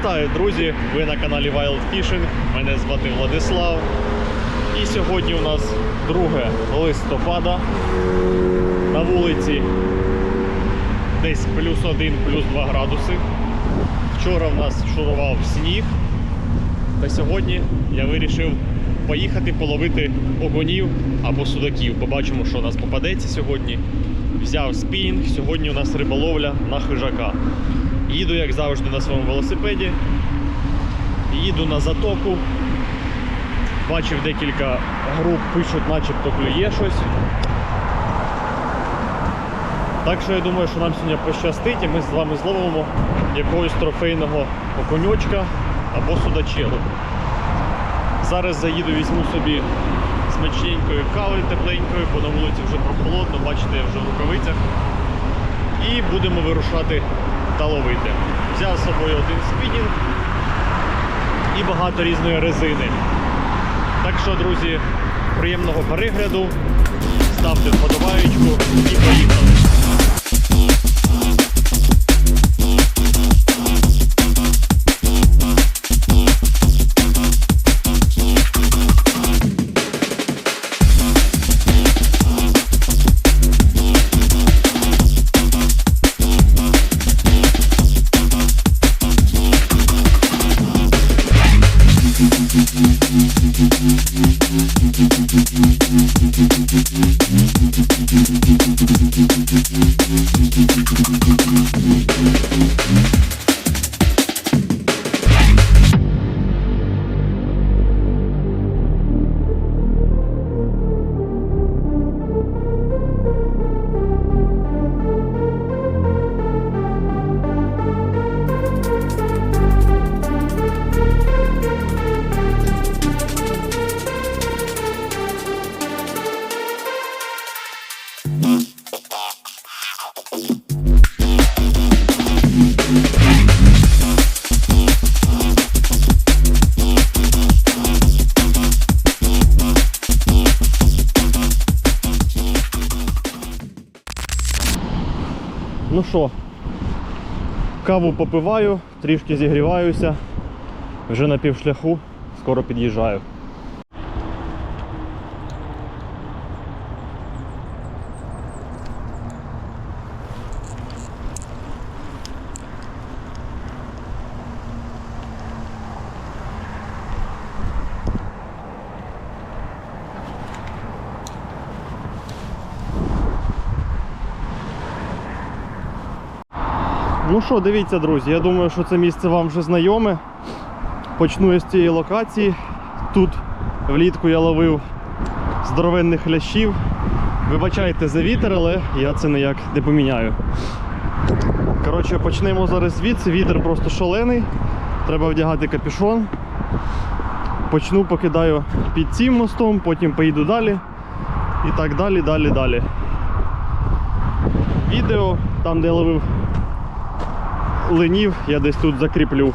Вітаю, друзі! Ви на каналі Wild Fishing. Мене звати Владислав. І сьогодні у нас 2 листопада. На вулиці десь плюс 1, плюс 2 градуси. Вчора в нас шурував сніг. Та сьогодні я вирішив поїхати половити огонів або судаків. Побачимо, що у нас попадеться сьогодні. Взяв спінінг. Сьогодні у нас риболовля на хижака. Їду, як завжди, на своєму велосипеді. Їду на затоку. Бачив декілька груп, пишуть, начебто клює щось. Так що я думаю, що нам сьогодні пощастить і ми з вами зловимо якогось трофейного окуньочка або судачелу. Зараз заїду, візьму собі смачненької кави тепленької, бо на вулиці вже прохолодно, бачите, я вже в рукавицях. І будемо вирушати та ловити. Взяв з собою один спінінг і багато різної резини. Так що, друзі, приємного перегляду, ставте вподобаючку і поїхали. Каву попиваю, трішки зігріваюся, вже на півшляху, скоро під'їжджаю. Ну що, дивіться, друзі, я думаю, що це місце вам вже знайоме. Почну я з цієї локації. Тут влітку я ловив здоровенних лящів. Вибачайте за вітер, але я це ніяк не поміняю. Коротше, почнемо зараз звідси. Вітер просто шалений. Треба вдягати капюшон. Почну, покидаю під цим мостом, потім поїду далі. І так далі, далі, далі. Відео, там де я ловив ленів я десь тут закріплю.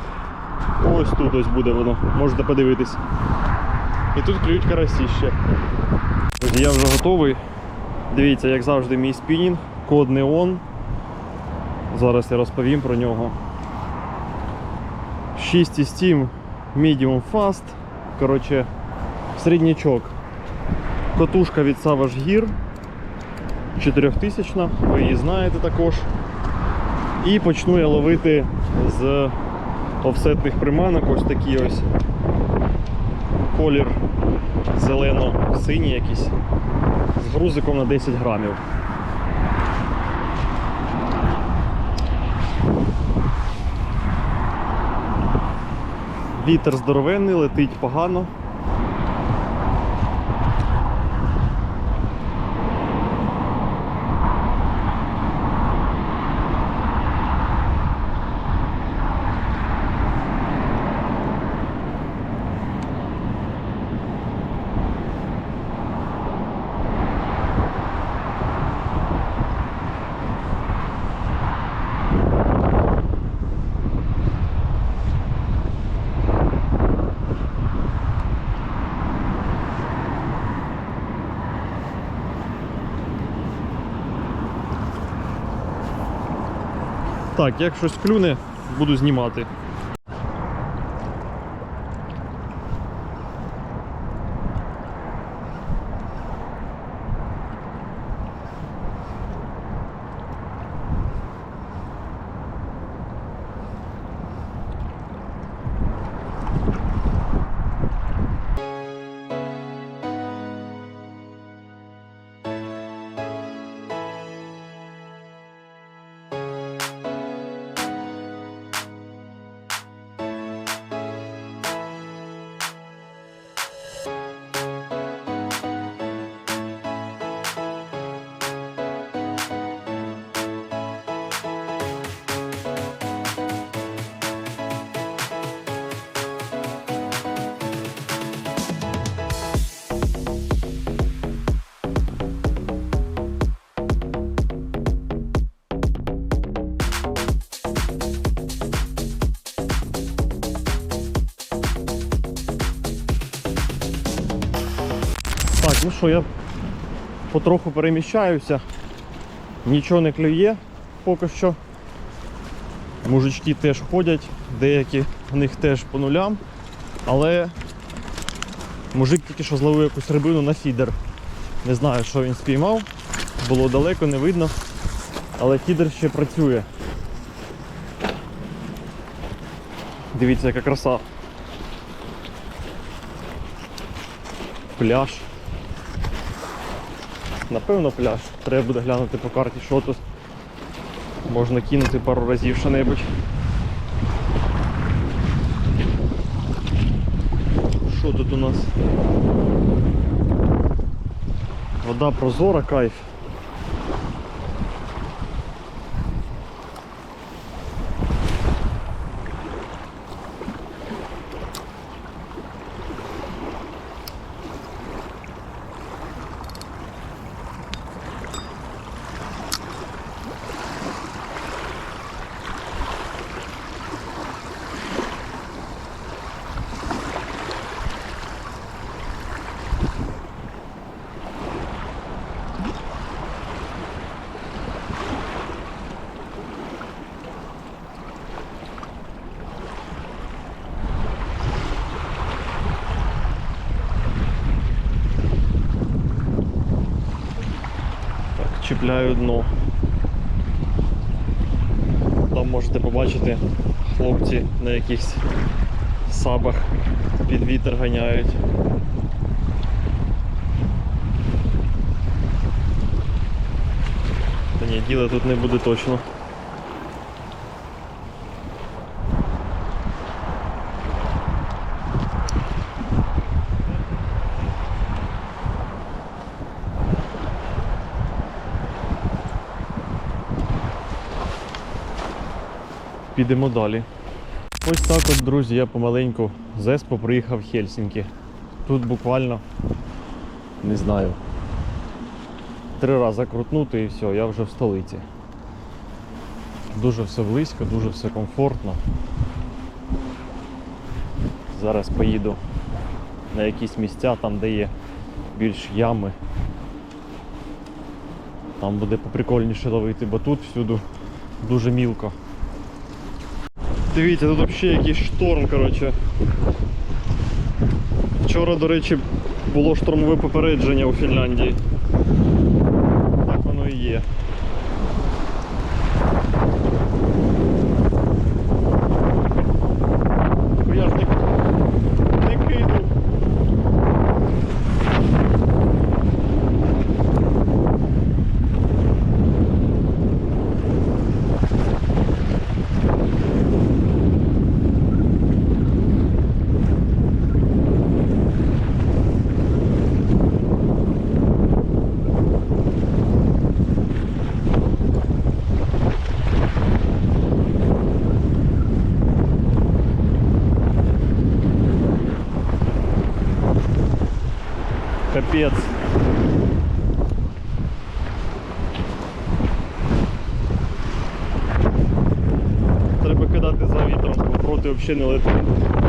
Ось тут ось буде воно, можете подивитись. І тут клюють карасі я вже готовий. Дивіться, як завжди, мій спінінг, код Neon. Зараз я розповім про нього. 6,7 Medium Fast. Коротше, середнячок. Котушка від Savage Gear. 4000, ви її знаєте також. І почну я ловити з офсетних приманок, ось такі ось колір зелено-синій якийсь, з грузиком на 10 грамів. Вітер здоровенний, летить погано. Так, як щось клюне, буду знімати. Ну що, я потроху переміщаюся, нічого не клює поки що. Мужички теж ходять, деякі в них теж по нулям, але мужик тільки що зловив якусь рибину на фідер. Не знаю, що він спіймав, було далеко, не видно, але фідер ще працює. Дивіться, яка краса. Пляж. Напевно пляж. Треба буде глянути по карті, що тут. Можна кинути пару разів що-небудь. Що тут у нас? Вода прозора, кайф. Чіпляю дно. Там можете побачити, хлопці на якихось сабах під вітер ганяють. Та ні, діла тут не буде точно. Підемо далі. Ось так от, друзі, я помаленьку з Еспо приїхав в Хельсінкі. Тут буквально, не знаю, три рази крутнути і все, я вже в столиці. Дуже все близько, дуже все комфортно. Зараз поїду на якісь місця, там де є більш ями. Там буде поприкольніше ловити, бо тут всюди дуже мілко. Дивіться, тут взагалі якийсь шторм, коротше. Вчора, до речі, було штормове попередження у Фінляндії. Так воно і є. Ну, Я ж не, не кину. Капець. Треба кидати за вітром, бо проти взагалі не летить.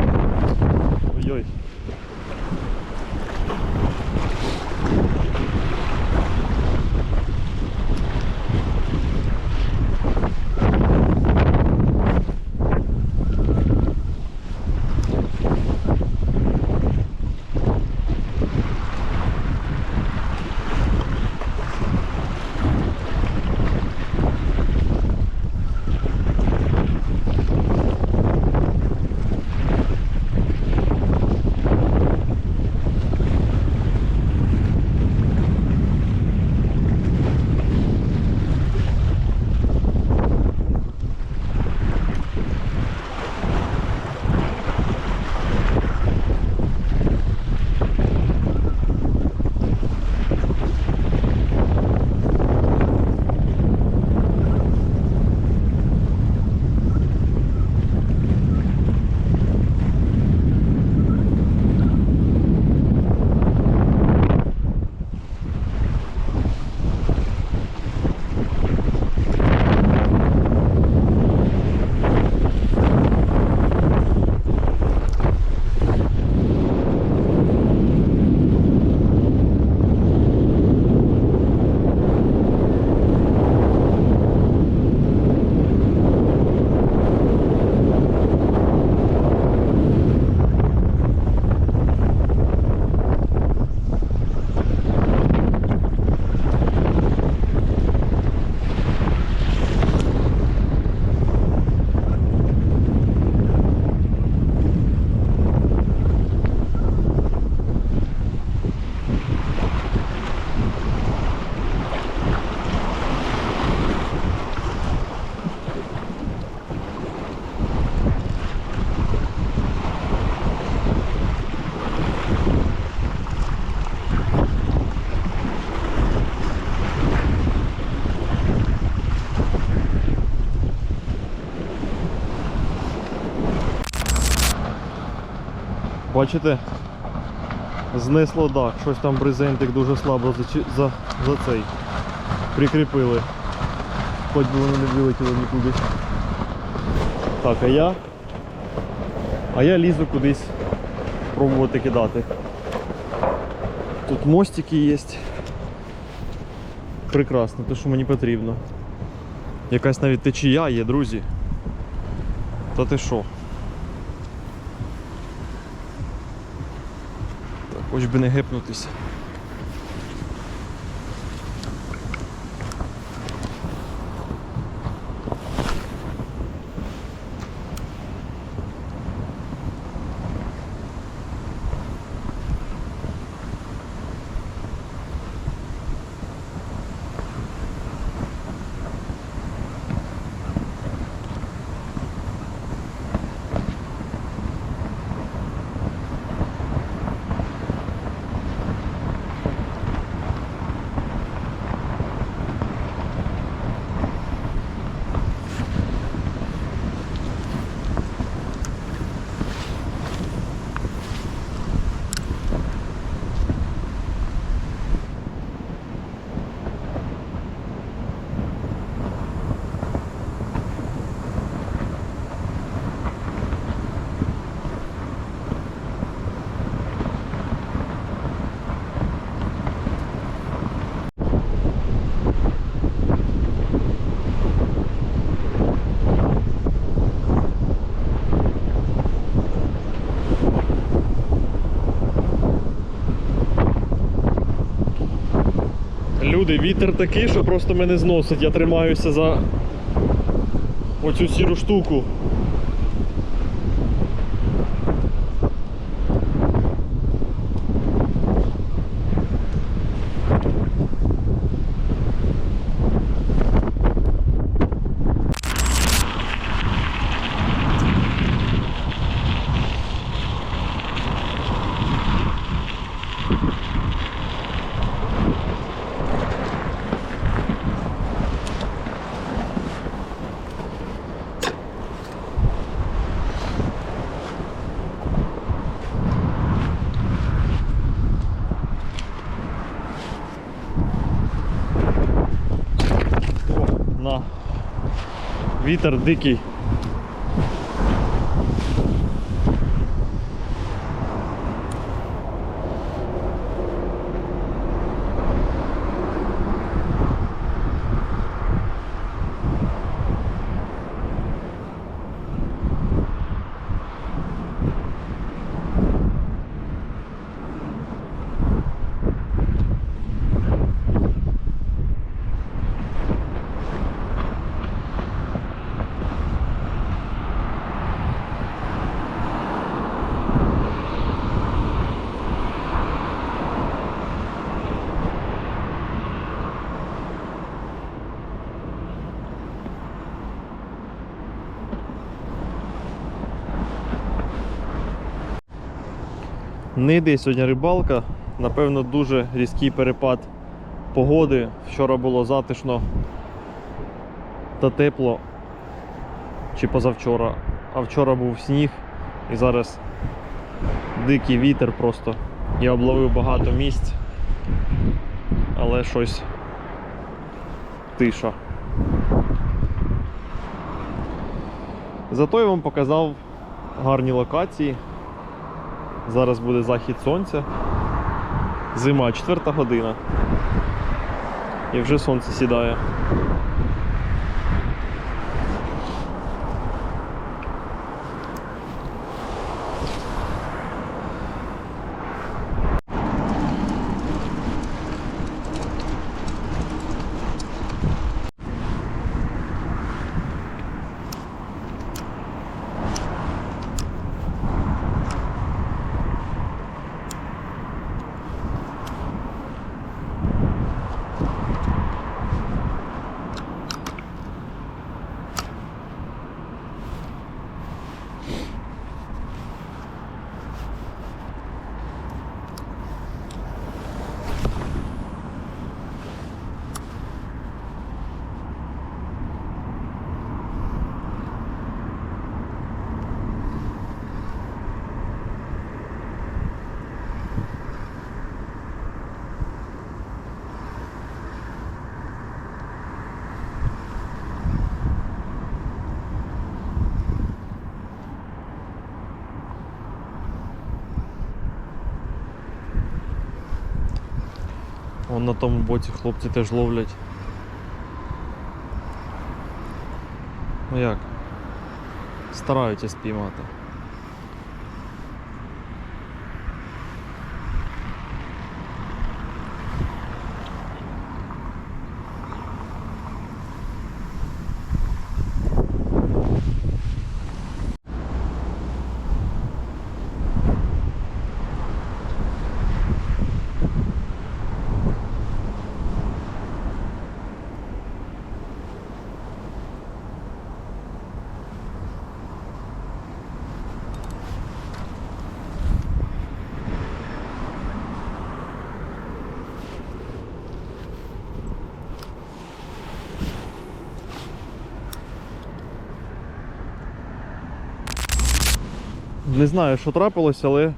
Бачите? Знесло дах, щось там брезентик дуже слабо за, за, за цей прикріпили. Хоч би воно не вилетіло нікуди. Так, а я. А я лізу кудись пробувати кидати. Тут мостики є. Прекрасно, те, що мені потрібно. Якась навіть течія є, друзі. Та ти що? Хоч би не гепнутися. Люди, вітер такий, що просто мене зносить. Я тримаюся за оцю сіру штуку. О, на. Вітер дикий. Не йде сьогодні рибалка. Напевно, дуже різкий перепад погоди. Вчора було затишно та тепло. Чи позавчора. А вчора був сніг і зараз дикий вітер просто. Я обловив багато місць, але щось тиша. Зато я вам показав гарні локації. Зараз буде захід сонця. Зима, четверта година. І вже сонце сідає. Вон на тому боці хлопці теж ловлять. Ну як? Стараються спіймати. Не знаю, що трапилося, але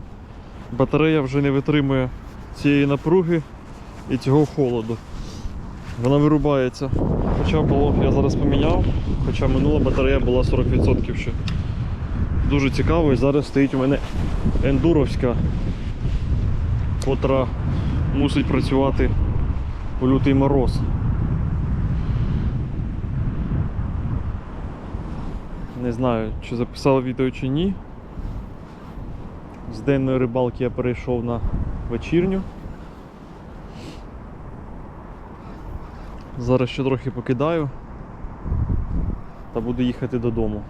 батарея вже не витримує цієї напруги і цього холоду. Вона вирубається. Хоча було, я зараз поміняв, хоча минула батарея була 40% ще. Дуже цікаво, і зараз стоїть у мене ендуровська, котра мусить працювати у лютий мороз. Не знаю, чи записав відео чи ні. З денної рибалки я перейшов на вечірню. Зараз ще трохи покидаю та буду їхати додому.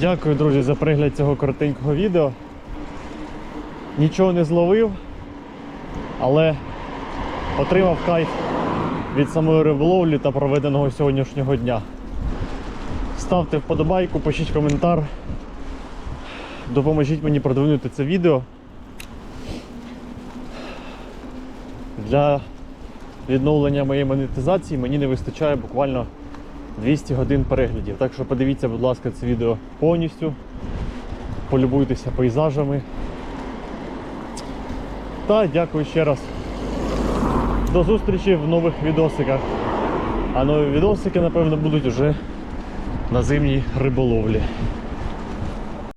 Дякую, друзі, за перегляд цього коротенького відео. Нічого не зловив, але отримав кайф від самої риболовлі та проведеного сьогоднішнього дня. Ставте вподобайку, пишіть коментар. Допоможіть мені продвинути це відео. Для відновлення моєї монетизації мені не вистачає буквально 200 годин переглядів. Так що подивіться, будь ласка, це відео повністю. Полюбуйтеся пейзажами. Та дякую ще раз. До зустрічі в нових відосиках. А нові відосики, напевно, будуть уже на зимній риболовлі.